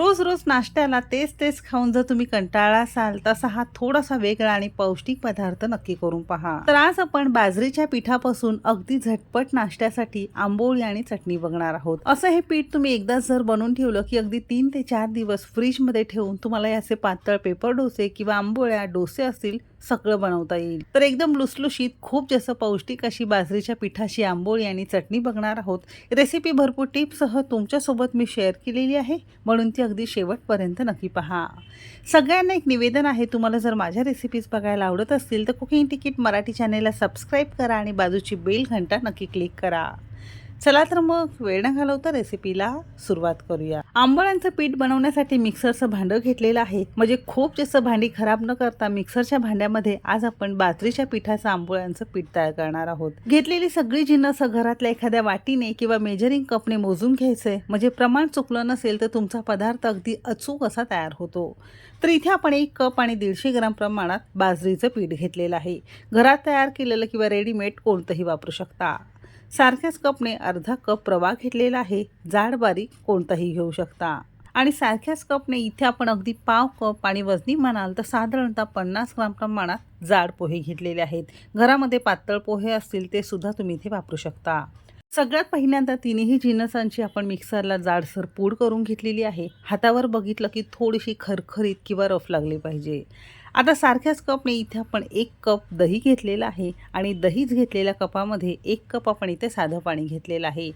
रोज रोज नाश्त्याला तेच तेच खाऊन जर तुम्ही कंटाळा असाल तसा हा थोडासा वेगळा आणि पौष्टिक पदार्थ नक्की करून पहा. तर आज आपण बाजरीच्या पिठापासून अगदी झटपट नाश्त्यासाठी आंबोळी आणि चटणी बघणार आहोत. असं हे पीठ तुम्ही एकदा जर बनवून ठेवलं की अगदी तीन ते चार दिवस फ्रीजमध्ये ठेवून तुम्हाला याचे पातळ पेपर डोसे किंवा आंबोळ्या डोसे असतील सगळं बनवता येईल. तर एकदम लुसलुशीत खूप जास्त पौष्टिक अशी बाजरीच्या पिठाशी आंबोळी आणि चटणी बघणार आहोत. रेसिपी भरपूर टिप्ससह तुमच्यासोबत मी शेअर केलेली आहे. म्हणून ती अगदी शेवटपर्यंत नक्की पहा. सगळ्यांना एक निवेदन आहे तुम्हाला जर माझ्या रेसिपीज बघायला आवडत असतील तर कुकिंग तिकीट मराठी चॅनेलला सबस्क्राईब करा आणि बाजूची बेल घंटा नक्की क्लिक करा. चला तर मग वेळ न घालवता रेसिपीला सुरुवात करूया. आंबळांचं पीठ बनवण्यासाठी मिक्सरचं भांडं घेतलेलं आहे. म्हणजे खूप जास्त भांडी खराब न करता मिक्सरच्या भांड्यामध्ये आज आपण बाजरीच्या पिठाचं आंबोळ्यांचं पीठ तयार करणार आहोत. घेतलेली सगळी जिन्नस घरातल्या एखाद्या वाटीने किंवा मेजरिंग कपने मोजून घ्यायचंय म्हणजे प्रमाण चुकलं नसेल तर तुमचा पदार्थ अगदी अचूक असा तयार होतो. तर इथे आपण एक कप आणि दीडशे ग्राम प्रमाणात बाजरीचं पीठ घेतलेलं आहे. घरात तयार केलेलं किंवा रेडीमेड कोणतंही वापरू शकता. सारख्याच कपने अर्धा कप प्रवाह घेतलेला आहे. जाड बारीक कोणताही घेऊ शकता. आणि सारख्याच कपने इथे आपण अगदी पाव कप आणि वजनी म्हणाल तर साधारणतः पन्नास ग्राम प्रमाणात जाड पोहे घेतलेले आहेत. घरामध्ये पातळ पोहे असतील ते सुद्धा तुम्ही इथे वापरू शकता. सगळ्यात पहिल्यांदा तिन्ही जिनसांची आपण मिक्सरला जाडसर पूड करून घेतलेली आहे. हातावर बघितलं की थोडीशी खरखरीत किंवा रफ लागली पाहिजे. आता सारख्याच कपने इथे आपण एक कप दही घेतलेलं आहे आणि दहीच घेतलेल्या कपामध्ये एक कप आपण इथे साधं पाणी घेतलेलं आहे.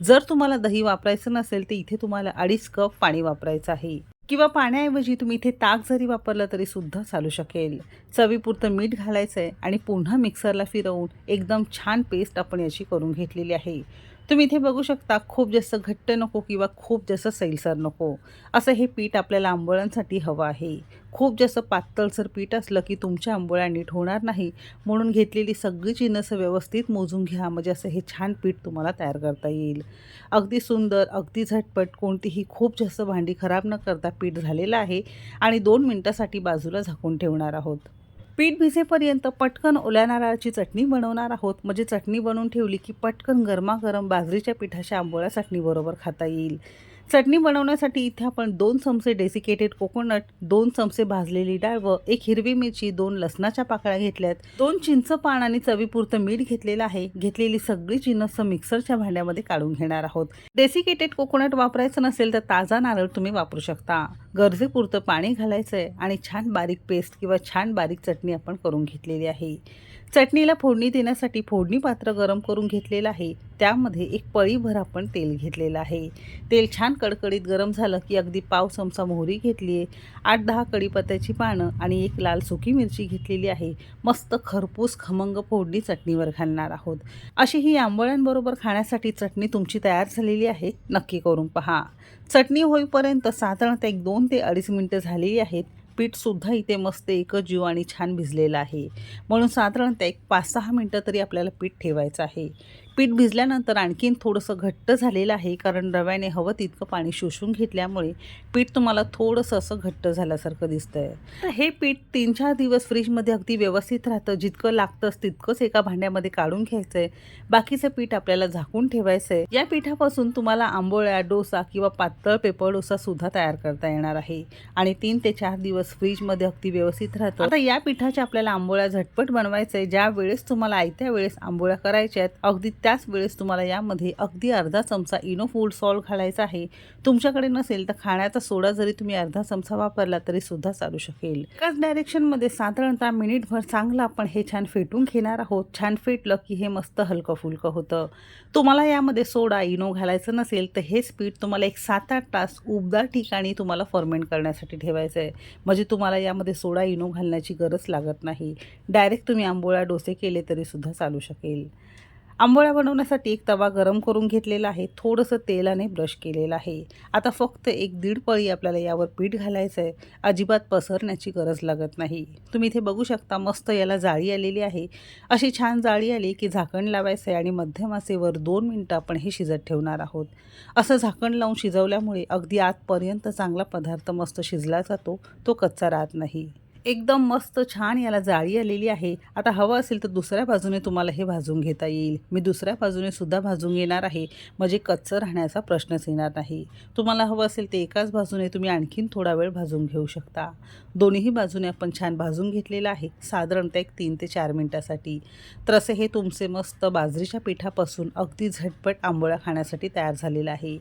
जर तुम्हाला दही वापरायचं नसेल तर इथे तुम्हाला अडीच कप पाणी वापरायचं आहे. किंवा पाण्याऐवजी तुम्ही इथे ताक जरी वापरलं तरी सुद्धा चालू शकेल. चवीपुरतं मीठ घालायचं आहे आणि पुन्हा मिक्सरला फिरवून एकदम छान पेस्ट आपण याची करून घेतलेली आहे. तुम्ही इथे बघू शकता खूप जास्त घट्ट नको किंवा खूप जास्त सैलसर नको. असं हे पीठ आपल्याला आंबोळ्यांसाठी हवं आहे. खूप जास्त पातळसर पीठ असलं की तुमच्या आंबोळ्या नीट होणार नाही म्हणून घेतलेली सगळी चिन्हसं व्यवस्थित मोजून घ्या. म्हणजे असं हे छान पीठ तुम्हाला तयार करता येईल. अगदी सुंदर अगदी झटपट कोणतीही खूप जास्त भांडी खराब न करता पीठ झालेलं आहे आणि दोन मिनटासाठी बाजूला झाकून ठेवणार आहोत. पीठ भिजेपर्यंत पटकन ओल्या नारळाची चटणी बनवणार आहोत. म्हणजे चटणी बनवून ठेवली की पटकन गरमागरम बाजरीच्या पिठाच्या आंबोळ्या चटणीबरोबर खाता येईल. चटणी बनवण्यासाठी इथे आपण दोन चमचे डेसिकेटेड कोकोनट दोन चमचे भाजलेली डाळ व एक हिरवी मिरची दोन लसणाच्या पाकळ्या घेतल्यात. दोन चिंच पान आणि चवीपुरतं मीठ घेतलेलं आहे. घेतलेली सगळी जिन्नस मिक्सरच्या भांड्यामध्ये काढून घेणार आहोत. डेसिकेटेड कोकोनट वापरायचं नसेल तर ताजा नारळ तुम्ही वापरू शकता. गरजेपुरतं पाणी घालायचं आहे आणि छान बारीक पेस्ट किंवा छान बारीक चटणी आपण करून घेतलेली आहे. चटणीला फोडणी देण्यासाठी फोडणी पात्र गरम करून घेतलेलं आहे. त्यामध्ये एक पळीभर आपण तेल घेतलेलं आहे. तेल छान कडकडीत गरम झालं की अगदी पाव चमचा मोहरी घेतली आहे. आठ दहा कढीपत्त्याची पानं आणि एक लाल सुकी मिरची घेतलेली आहे. मस्त खरपूस खमंग फोडणी चटणीवर घालणार आहोत. अशी ही आंबोळ्यांबरोबर खाण्यासाठी चटणी तुमची तयार झालेली आहे. नक्की करून पहा. चटणी होईपर्यंत साधारणतः एक दोन ते अडीच मिनटं झालेली आहेत. पीठसुद्धा इथे मस्त एकजीव आणि छान भिजलेलं आहे. म्हणून साधारणतः एक पाच सहा मिनटं तरी आपल्याला पीठ ठेवायचं आहे. पीठ भिजल्यानंतर आणखीन थोडंसं घट्ट झालेलं आहे कारण रव्याने हवं तितकं पाणी शोषून घेतल्यामुळे पीठ तुम्हाला थोडंसं असं घट्ट झाल्यासारखं दिसतंय. तर हे पीठ तीन चार दिवस फ्रीजमध्ये अगदी व्यवस्थित राहतं. जितकं लागतंच तितकंच एका भांड्यामध्ये काढून घ्यायचं आहे बाकीचं पीठ आपल्याला झाकून ठेवायचं आहे या पिठापासून तुम्हाला आंबोळ्या डोसा किंवा पातळ पेपर डोसा सुद्धा तयार करता येणार आहे. आणि तीन ते चार दिवस फ्रीजमध्ये अगदी व्यवस्थित राहतं. आता या पिठाच्या आपल्याला आंबोळ्या झटपट बनवायचं आहे ज्या वेळेस तुम्हाला आयत्या वेळेस आंबोळ्या करायच्या आहेत अगदी त्या त्याच वेळेस तुम्हाला यामध्ये अगदी अर्धा चमचा इनो फूड सॉल्ट घालायचा आहे. तुमच्याकडे नसेल तर खाण्याचा सोडा जरी तुम्ही अर्धा चमचा वापरला तरी सुद्धा चालू शकेल. एकाच डायरेक्शनमध्ये साधारणतः मिनिटभर चांगलं आपण हे छान फेटून घेणार आहोत. छान फेटलं की हे मस्त हलकं फुलकं होतं. तुम्हाला यामध्ये सोडा इनो घालायचं नसेल तर हेच पीठ तुम्हाला एक सात आठ तास उबदार ठिकाणी तुम्हाला फर्मेंट करण्यासाठी ठेवायचं आहे म्हणजे तुम्हाला यामध्ये सोडा इनो घालण्याची गरज लागत नाही. डायरेक्ट तुम्ही आंबोळा डोसे केले तरी सुद्धा चालू शकेल. आंबोळ्या बनवण्यासाठी एक तवा गरम करून घेतलेला आहे. थोडंसं तेलाने ब्रश केलेलं आहे. आता फक्त एक दीड पळी आपल्याला यावर पीठ घालायचं आहे अजिबात पसरण्याची गरज लागत नाही. तुम्ही इथे बघू शकता मस्त याला जाळी आलेली आहे. अशी छान जाळी आली की झाकण लावायचं आहे आणि मध्यम आचेवर दोन मिनटं आपण हे शिजत ठेवणार आहोत. असं झाकण लावून शिजवल्यामुळे अगदी आतपर्यंत चांगला पदार्थ मस्त शिजला जातो. तो कच्चा राहत नाही. एकदम मस्त छान याला जाळी आलेली आहे. आता हवं असेल तर दुसऱ्या बाजूने तुम्हाला हे भाजून घेता येईल. मी दुसऱ्या बाजूने सुद्धा भाजून घेणार आहे. म्हणजे कच्चं राहण्याचा प्रश्नच येणार नाही. तुम्हाला हवं असेल ते एकाच बाजूने तुम्ही आणखीन थोडा वेळ भाजून घेऊ शकता. दोन्ही बाजूने आपण छान भाजून घेतलेलं आहे. साधारणतः एक तीन ते चार मिनटासाठी. तर असे हे तुमचे मस्त बाजरीच्या पिठापासून अगदी झटपट आंबोळ्या खाण्यासाठी तयार झालेलं आहे.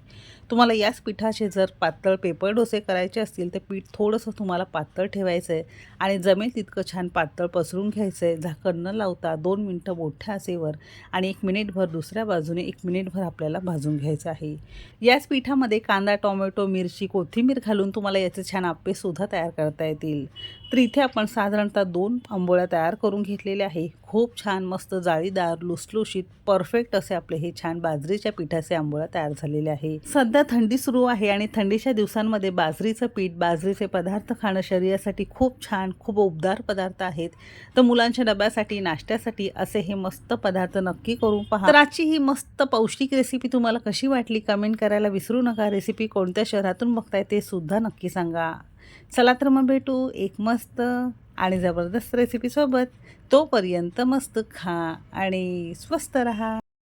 तुम्हाला याच पिठाचे जर पातळ पेपर डोसे करायचे असतील तर पीठ थोडंसं तुम्हाला पातळ ठेवायचं आहे आणि जमेल तितकं छान पातळ पसरून घ्यायचं आहे. झाकण न लावता दोन मिनटं मोठ्या असेवर आणि एक मिनिटभर दुसऱ्या बाजूने एक मिनिटभर आपल्याला भाजून घ्यायचं आहे. याच पिठामध्ये कांदा टोमॅटो मिरची कोथिंबीर घालून तुम्हाला याचे छान आप्पेसुद्धा तयार करता येतील. तर इथे आपण साधारणतः दोन आंबोळ्या तयार करून घेतलेल्या आहे. खूप छान मस्त जाळीदार लुसलुशीत परफेक्ट असे आपले हे छान बाजरीच्या पिठाचे आंबोळा तयार झालेले आहे. सध्या थंडी सुरू आहे आणि थंडीच्या दिवसांमध्ये बाजरीचं पीठ बाजरीचे पदार्थ खाणं शरीरासाठी खूप छान खूप उबदार पदार्थ आहेत. तर मुलांच्या डब्यासाठी नाश्त्यासाठी असे हे मस्त पदार्थ नक्की करून पहा. तर आजची ही मस्त पौष्टिक रेसिपी तुम्हाला कशी वाटली कमेंट करायला विसरू नका. रेसिपी कोणत्या शहरातून बघताय ते सुद्धा नक्की सांगा. चला तर मग भेटू एक मस्त आणि जबरदस्त रेसिपीसोबत तोपर्यंत मस्त खा आणि स्वस्त रहा.